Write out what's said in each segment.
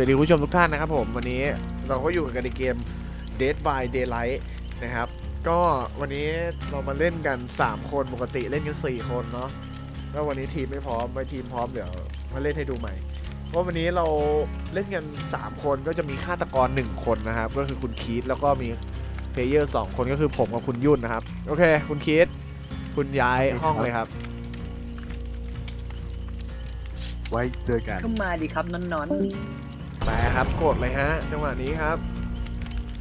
วัสดีคุณผู้ชมทุกท่านนะครับผม วันนี้เราก็อยู่กันในเกม Dead by Daylight นะครับ ก็วันนี้เรามาเล่นกัน 3 คนปกติเล่นกัน 4 คนเนาะแล้ววันนี้ทีมไม่พร้อมไว้ทีมพร้อมเดี๋ยวมาเล่นให้ดูใหม่เพราะวันนี้เราเล่นกัน 3 คนก็จะมีฆาตกร 1 คนนะครับ ก็คือคุณคีตแล้วก็มีเพลเยอร์2คนก็คือผมกับคุณยุ่นนะครับ โอเค คุณคีตคุณย้ายห้องเลยครับ ไว้เจอกัน ก็มาดีครับนอนนอน ไปครับกดเลยฮะจังหวะนี้ครับ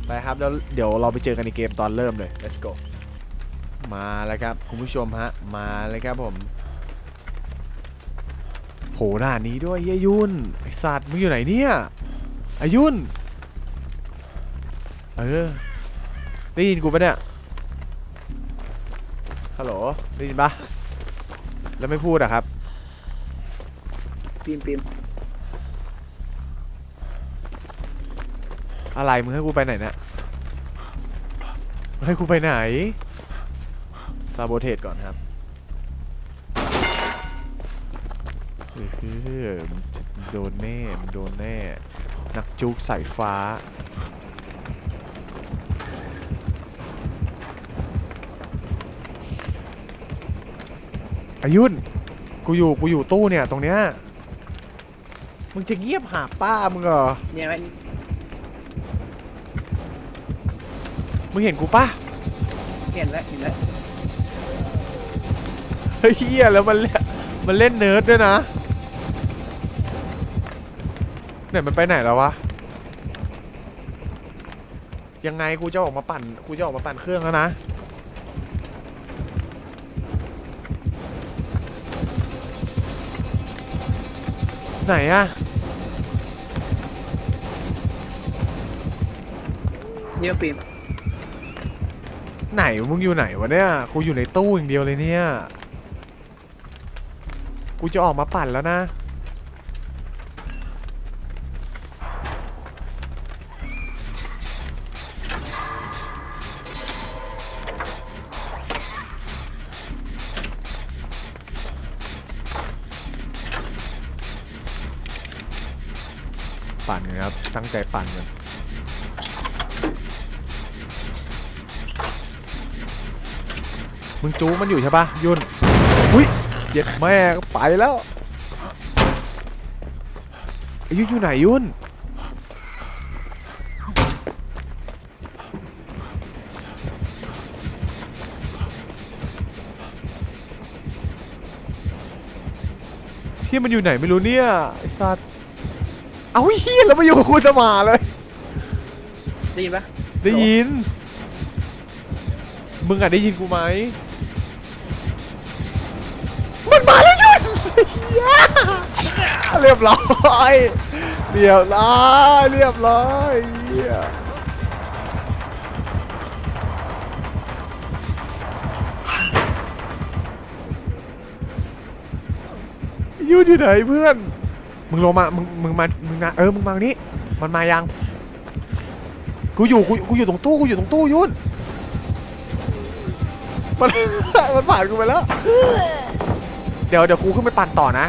ไปครับแล้วเดี๋ยวเราไปเจอกันในเกมตอนเริ่มเลย let's go มาแล้วครับคุณผู้ชมฮะ มาเลยครับผมโหด่านนี้ด้วยเยยุนไอสัตว์มึงอยู่ไหนเนี่ยอายุนเออได้ยินกูปะเนี่ยฮัลโหลได้ยินปะแล้วไม่พูดอะครับ ปีมปีม อะไรมึงให้กูไปไหนเนี่ยให้กูไปไหนซาโบเทสก่อนครับเฮ้ยโดนแน่มโดนแน่ นักจุกสายฟ้า อายุนกูอยู่ กูอยู่ตู้เนี่ย ตรงเนี้ย มึงจะเงียบหาป้ามึงเหรอ เนี่ยไห มมึงเห็นกูปะเห็นแล้วเห็นแล้วเฮ้ยเฮียแล้วมันเล่นมันเล่นเนิร์ดด้วยนะเนี่ยมันไปไหนแล้ววะยังไงกูจะออกมาปั่นกูจะออกมาปั่นเครื่องแล้วนะไหนอะเนี่ยปีม ไหนมึงอยู่ไหนวะเนี่ย กูอยู่ในตู้อย่างเดียวเลยเนี่ย กูจะออกมาปั่นแล้วนะ ปั่นกันครับ ตั้งใจปั่นกัน มึงจูมันอยู่ใช่ปะยุ่นอุ้ยเย็ดแม่ก็ไปแล้วไอ้ยุ่นอยู่ไหนยุ่นที่มันอยู่ไหนไม่รู้เนี่ยไอ้สัตว์เอาเฮียแล้วมาอยู่กับคุณสมาเลย ได้ยินปะได้ยิน มึงอะได้ยินกูไหม มันมาแล้วยุน เรียบร้อยเรียบร้อยเรียบร้อยเหี้ยยุนอยู่ไหนเพื่อน มึงลงมา มึง มึงมา มึงมา เออ มึงมานี่มันมายัง กูอยู่ กู กูอยู่ตรงตู้ กูอยู่ตรงตู้ยุ่น มัน มันผ่านกูไปแล้ว เดี๋ยวเดี๋ยวครูขึ้นไปปั่นต่อนะ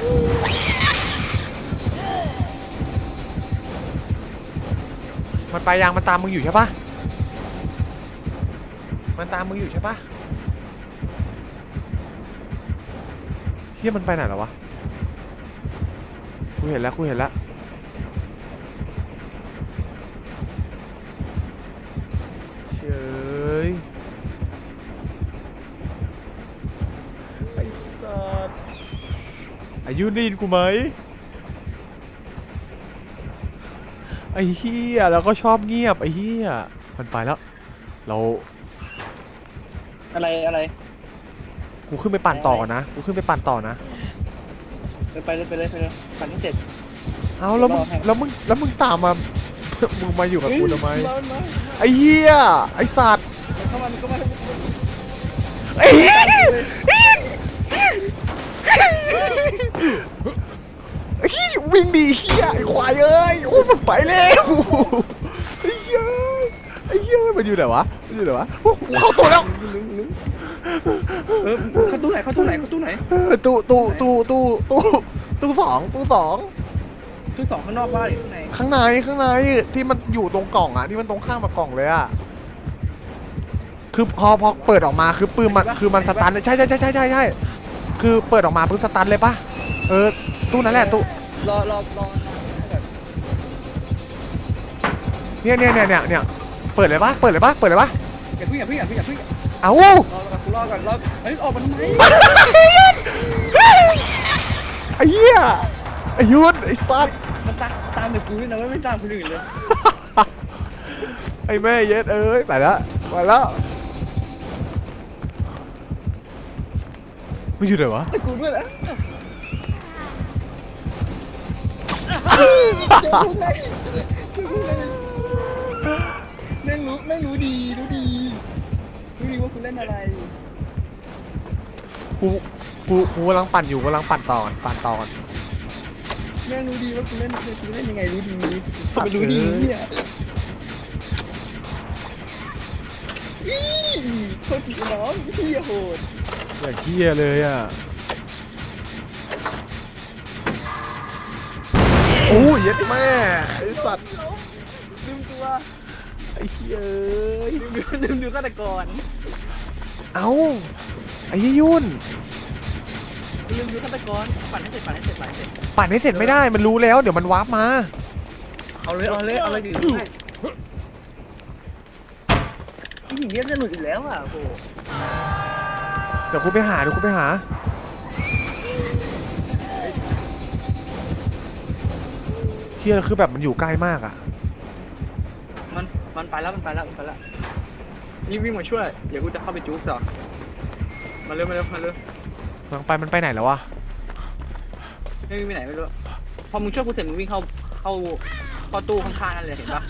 มันไปยังมันตามมึงอยู่ใช่ปะมันตามมึงอยู่ใช่ปะเฮียมันไปไหนแล้ววะ กูเห็นแล้วกูเห็นแล้ว เฉยไอ้สัตว์ อายุได้ยินกูไหมไอ้เฮียแล้วก็ชอบเงียบไอ้เฮียมันไปแล้ว เราอะไรอะไรกูขึ้นไปปั่นต่อก่อนนะกูขึ้นไปปั่นต่อนะไปไปเลยไปเลยไปเลยปั่นให้เสร็จ เอาแล้วมึงรอให้แล้วมึงแล้วมึงตามมามึงมาอยู่กับกูทำไมเฮ้ยมาไอ้เฮียไอ้สัตว์มาเข้ามาเข้ามาไอ้เฮีย วิ่งดีเฮียไอ้ควายเอ้ยโอ้ยมันไปแล้วไอ้เฮียไอ้เฮียมันอยู่ไหนวะมันอยู่ไหนวะโอ้โหเข้าตัวแล้วลึงลึงเออเข้าตู้ไหนเข้าตู้ไหนเข้าตู้ไหนเออตู้ตู้ตู้ตู้ตู้ตู้สองตู้สองชุดสองข้างนอกบ้านหรือข้างในข้างในข้างในที่มันอยู่ตรงกล่องอะที่มันตรงข้างกับกล่องเลยอะคือพอพอเปิดออกมาคือปืนมันคือมันสตันเลยใช่ใช่ใช่ใช่ใช่ใช่คือเปิดออกมาปุ๊บสตันเลยปะเออตู้นั้นแหละตู้ รอรอรอแบบเนี่ยเนี่ยเนี่ยเนี่ยเนี่ยเปิดเลยปะเปิดเลยปะเปิดเลยปะอย่าเพิ่งอย่าเพิ่งอย่าเพิ่งอย่าเพิ่งเอ้า รอรอกูรอก่อนรอเฮ้ยออกมาทำไมไอ้เหี้ยไอ้ยุทธไอ้สัตว์มันตามตามแต่กูด้วยนะไม่ตามคนอื่นเลยไอ้แม่เย็ดเอ้ยไปแล้วไปแล้วไม่อยู่ไหนวะแต่กูด้วยนะ แม่งรู้แม่งรู้ดีรู้ดีรู้ดีว่าคุณเล่นอะไรกูกูกูกำลังปั่นอยู่กำลังปั่นต่อก่อนปั่นต่อก่อนแม่งรู้ดีว่าคุณเล่นคุณเล่นยังไงรู้ดีทำไมรู้ดีเนี่ยอีโทษทีน้องพี่โหดอย่าเกี้ยเลยอะ โอ้ยเย็ดแม่ไอ้สัตว์ลืมตัวไอ้เหี้ยเอ้ยลืมดูลืมดูฆาตกรเอ้าไอ้เหี้ยยุ่น ลืมดูฆาตกรปั่นให้เสร็จปั่นให้เสร็จปั่นให้เสร็จปั่นให้เสร็จไม่ได้มันรู้แล้ว เดี๋ยวมันวาร์ปมา เอาเลยเอาเลยเอาเลยดิให้พี่หญิงเรียกจะหลุดอีกแล้วอะโหเดี๋ยวกูไปหาเดี๋ยวกูไปหา เฮียคือแบบมันอยู่ใกล้มากอะ มันมันไปแล้วมันไปแล้วมันไปแล้วนี่วิ่งมาช่วย เดี๋ยวกูจะเข้าไปจุ๊บต่อมาเร็วมาเร็วมาเร็วมันไปมันไปไหนแล้ววะไม่วิ่งไปไหนไม่รู้พอมึงช่วยกูเสร็จมึงวิ่งเข้าเข้าเข้าตู้ข้างๆนั่นเลยเห็นปะ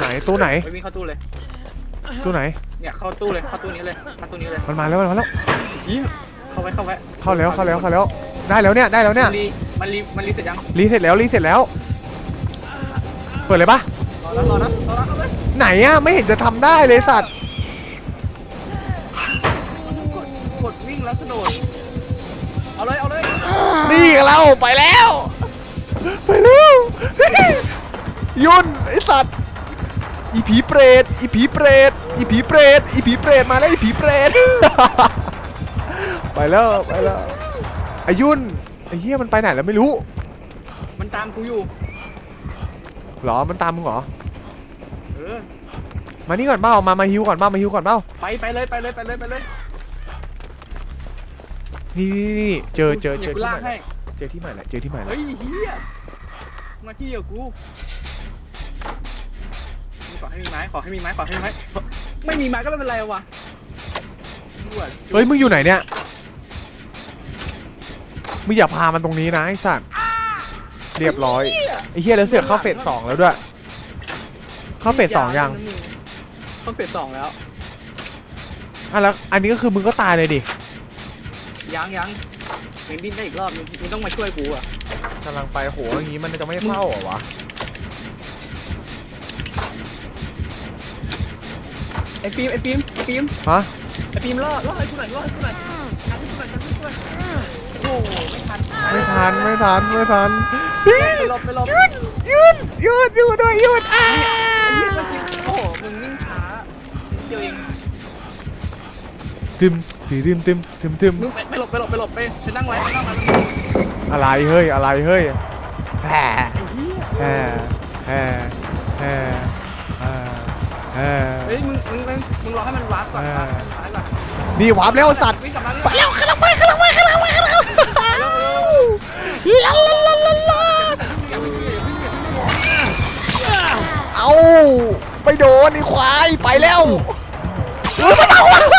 ไหนตู้ไหนไปวิ่งเข้าตู้เลย ตู้ไหน เนี่ยเข้าตู้เลยเข้าตู้นี้เลยเข้าตู้นี้เลยมันมาแล้วมันมาแล้วยิ้มเข้าไว้เข้าไว้เข้าแล้วเข้าแล้วเข้าแล้ว ได้แล้วเนี่ยได้แล้วเนี่ย มันรีมันรีมันรีเสร็จยังรีเสร็จแล้วรีเสร็จแล้ว เปิดเลยปะรอนะรอนะรอนะเอาเลยไหนอะไม่เห็นจะทำได้เลยสัตว์กดกดวิ่งแล้วกระโดดเอาเลยเอาเลยนี่เราไปแล้ว ไปแล้ว ยุ่นไอสัตว์อีผีเปรตอีผีเปรตอีผีเปรตอีผีเปรตมาแล้วอีผีเปรต ไปแล้วไปแล้วไอายุ่นไอ้เหี้ยมันไปไหนแล้วไม่รู้มันตามกูอยู่เหรอมันตามมึงเหรอเออ มานี่ก่อนเปล่ามามาฮิวก่อนเปล่ามาฮิวก่อนเปล่าไปไปเลยไปเลยไปเลยไปเลยนี่นี่นี่เจอเจอเจดี๋อยวกูที่ลากใหม่ให้เจอที่ใหม่แหละเจอที่ใหม่แหละเฮ้ยเฮียมาที่เดียวกูขอให้มีไม้ขอให้มีไม้ขอให้มีไม้ ไม่มีไม้ก็ไม่เป็นไรวะด่วนเฮ้ยมึงอยู่ไหนเนี่ย มึงอย่าพามันตรงนี้นะไอ้สัตว์เรียบร้อยเหี้ยไอ้เหี้ยแล้วเสือกเข้าเฟสสองแล้วด้วย เข้าเฟสสองยังเข้าเฟสสองแล้วอะแล้วอันนี้ก็คือมึงก็ตายเลยดิยังยังยังดิ้นได้อีกรอบนึงมึงต้องมาช่วยกูอะกำลังไปโหอย่างงี้มันจะไม่เข้าเหรอวะไอ้ฟิล์มไอ้ฟิล์มไอ้ฟิล์มฮะไอ้ฟิล์มรอดรอดให้กูหน่อยรอดให้กูหน่อย ไม่ทันไม่ทันไม่ทันไม่ทันไปหลบไปหลบหยุดหยุดหยุดหยุดด้วยหยุดอะไอ้เหี้ยเมื่อกี้โอ้โหมึงวิ่งช้านิดเดียวเองตึมตึมตึมตึมตึมมึงไปไปหลบไปหลบไปหลบไปไปนั่งไว้ไปนั่งไว้อะไรเฮ้ยอะไรเฮ้ยแผ่ไอ้เหี้ยแผ่แผ่แผ่แผ่แผ่เฮ้ยมึงมึงมึงมึงรอให้มันวาร์ปก่อนวาร์ปให้มันวาร์ปก่อนนี่วาร์ปแล้วสัตว์วิ่งกลับมาไปแล้วกำลังไปกำลังไปกำลังไปกำลังไป ลาลาลาลาลาอย่าไปเชื่ออย่าไปเชื่ออย่าไปเชื่อเอาไปโดนไอ้ควายไปแล้วเฮ้ยมันตามมึง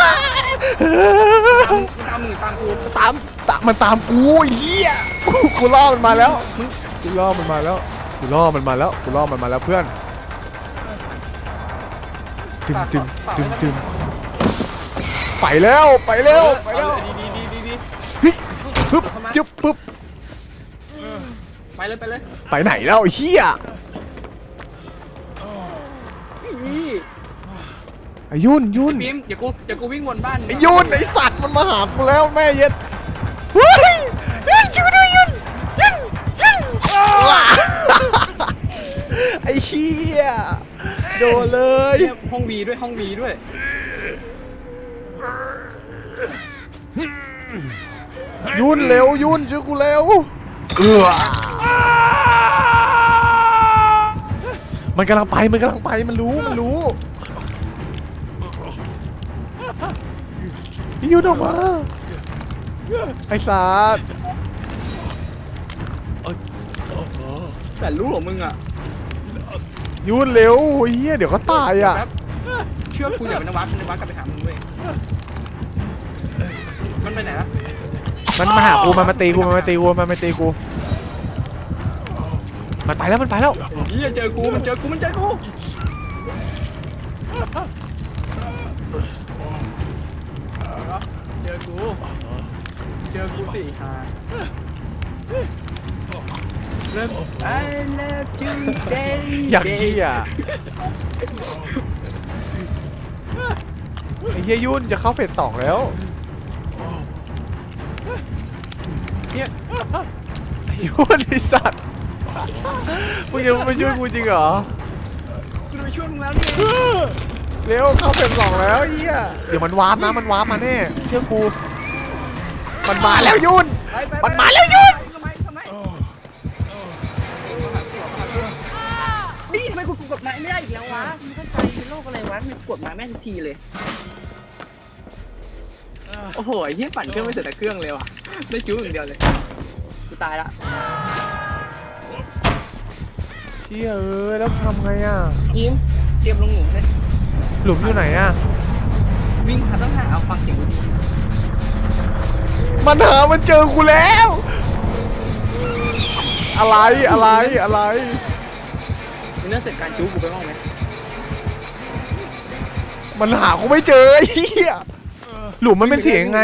ตามมึงตามกูตามตามมันตามกูไอ้เหี้ยกูกูล่อมันมาแล้วกูล่อมันมาแล้วกูล่อมันมาแล้วกูล่อมันมาแล้วเพื่อนตึมตึมตึมตึมไปแล้วไปแล้วไปแล้วดีดีดีดีดีเฮ้ยปึ๊บจึ๊บปึ๊บ ไปเลยไปเลยไปไหนแล้วเฮียไอ้ยุ่นยุ่น พี่พิมพ์เกูอย่ากูวิ่งวนบ้านไอ้ยุ่นไอ้สัตว์มันมาหากูแล้วแม่เย็ดเฮ้ยยุ่นช่วยด้วยยุ่นยุ่นยุ่นไอ้เฮียโดนเลยห้องบีด้วยห้องบีด้วย ยุ่นเร็วยุ่นช่วยกูเร็วเออ มันกำลังไปมันกำลังไปมันรู้มันรู้พี่ยุ่นออกมาไอ้สัสแต่รู้ของมึงอะยุ่นเร็วโอ้ยเฮียเดี๋ยวก็ตายอะแป๊บเชื่อกูอย่าเป็นนวัดนวัดกลับไปหามึงเว้ยมันไปไหนละมันมาหากูมันมาตีกูมันมาตีกูมันมาตีกู มันไปแล้วมันไปแล้วเฮียเจอกูมันเจอกูมันเจอกูเจอกูเจอกูสิฮะเริ่ม I love you day อยากเฮียไอ้เฮียยุ่นจะเข้าเฟสสองแล้วเนี่ยไอ้ยุ่นไอ้สัตว์ มึงยังไม่ช่วยกูจริงเหรอ กูจะไปช่วยมึงแล้วเนี่ยเร็วเข้าเฟสสองแล้วเฮียเดี๋ยวมันวาร์ปนะมันวาร์ปมาแน่เชื่อกูมันมาแล้วยุ่นไปไปมันมาแล้วหยุดทำไมทำไมนี่ทำไมกูกดไม้ไม่ได้อีกแล้ววะมึงเข้าใจเป็นโรคอะไรวะมันกดไม้แม่งทุกทีเลย โอ้โหไอ้เหี้ยปั่นเครื่องไม่เสร็จแต่เครื่องเลยว่ะได้จู้อย่างเดียวเลย กูตายละ เฮียเอ้ยแล้วทำไงอะ ยิ้มเตรียมลงหลุมเลยหลุมอยู่ไหนอะ วิ่งหาต้องหาเอาฟังเสียงดีมันหามันเจอกูแล้ว อะไรอะไรอะไร ๆมึงเรื่องเสร็จการจู้กูไปบ้างไหมมันหากูไม่เจอไอ้เฮียหลุมมันเป็นเสียงยังไง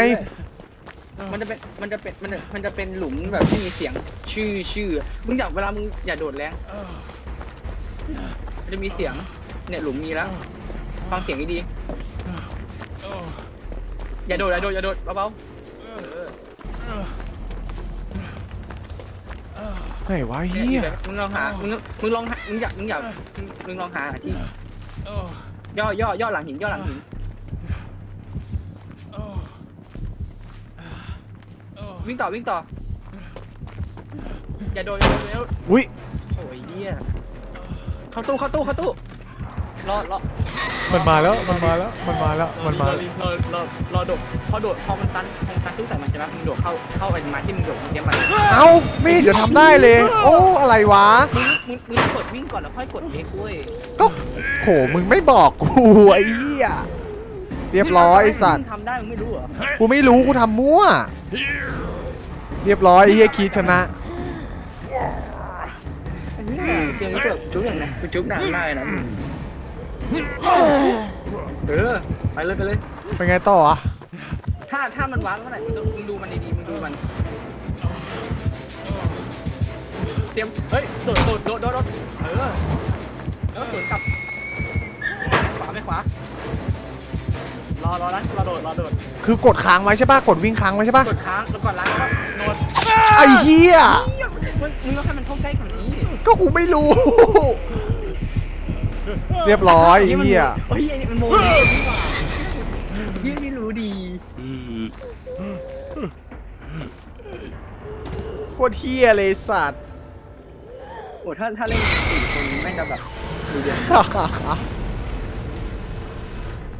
มันจะเป็นมันจะเป็นมันจะมันจะเป็นหลุมแบบที่มีเสียงชื่อชื่อมึงอยากเวลามึงอย่าโดดแรงมันจะมีเสียงเนี่ยหลุมมีแล้วฟังเสียงดีๆอย่าโดดอย่าโดดอย่าโดดเบาๆเออไหนวะเนี่ยเฮียมึงลองหามึงมึงลองหามึงอยากมึงอยากมึงมึงลองหาที่ย่อย่อย่อหลังหินย่อหลังหิน วิ่งต่อวิ่งต่อ อย่าโดนอย่าโดนเร็วอุ้ยโอ้ยเหี้ยเข้าตู้เข้าตู้เข้าตู้รอรอมันมาแล้วมันมาแล้วมันมาแล้วมันมารอแล้วรอรอรอโดดพอโดดพอมันตันพอมันตันตู้ใส่มันใช่ไหมมึงโดดเข้าเข้าไอ้ไม้ที่มึงโดดเมื่อกี้มันเอ้าไม่เห็นจะทำได้เลย โอ้อะไรวะมึงมึงมึงกดวิ่งก่อนแล้วค่อยกดเอ็กซ์เว้ยก็โหมึงไม่บอกกูไอ้เหี้ยเรียบร้อยไอ้สัตว์มึงทำได้มึงไม่รู้เหรอกูไม่รู้กูทำมั่ว เรียบร้อยไอ้เฮียคีชนะ เกมนี้แบบจุ๊บอย่างไรกูจุ๊บนานมากเลยนะเออไปเลยไปเลย เป็นไงต่ออะถ้าถ้ามันวางเมื่อไหร่มึงต้องมึงดูมันดีๆมึงดูมัน เตรียม เฮ้ย โดดโดดโดดโดดโดดเออ แล้วสวนกลับ ขวาไม่ขวา รอรอนะรอโดดรอโดดคือกดค้างไว้ใช่ป่ะ กดวิ่งค้างไว้ใช่ป่ะ กดค้างแล้วก่อนล้างก็โดดไอ้เฮียมึงมึงต้องให้มันเข้าใกล้กว่านี้ก็กูไม่รู้ เรียบร้อยไอ้เฮียเฮ้ยไอ้นี่มันโมเดลนี่หว่าเฮียนี่รู้ดีโคตรเฮียเลยสัตว์ โอ้ถ้าถ้าเล่นสี่คนแม่งจะแบบดูเดือด